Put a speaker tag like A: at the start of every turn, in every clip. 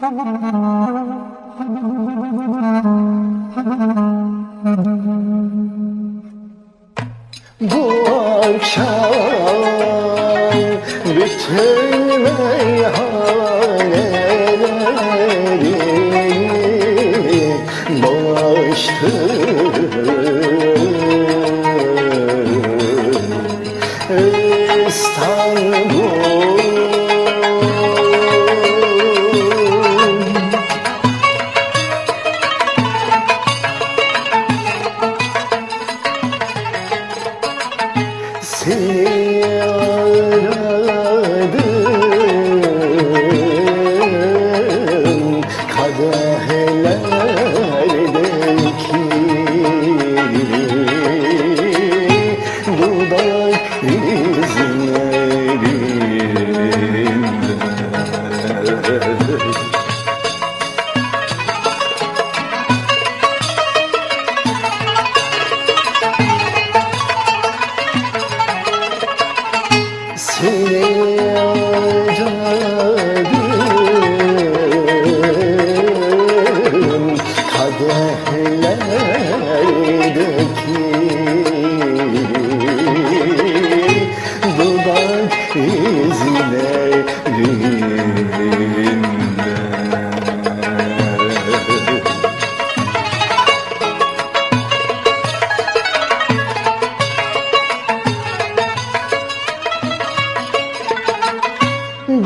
A: Bu akşam bütün meyhaneleri boştur İstanbul see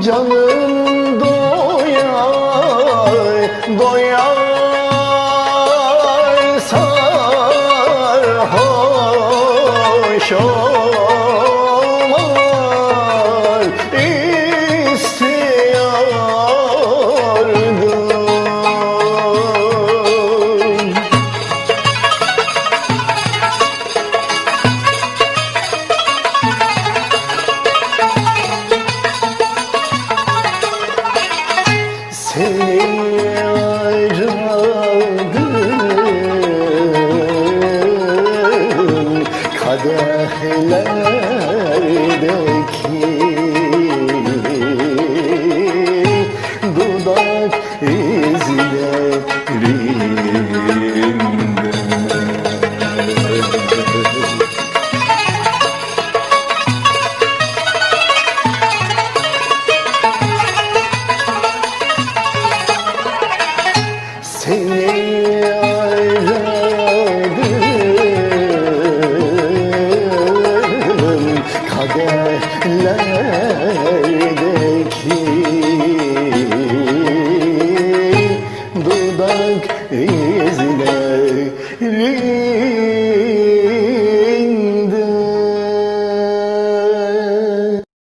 A: Canım doyar, doyar sarhoş olmaz kadehlerdeki எழுத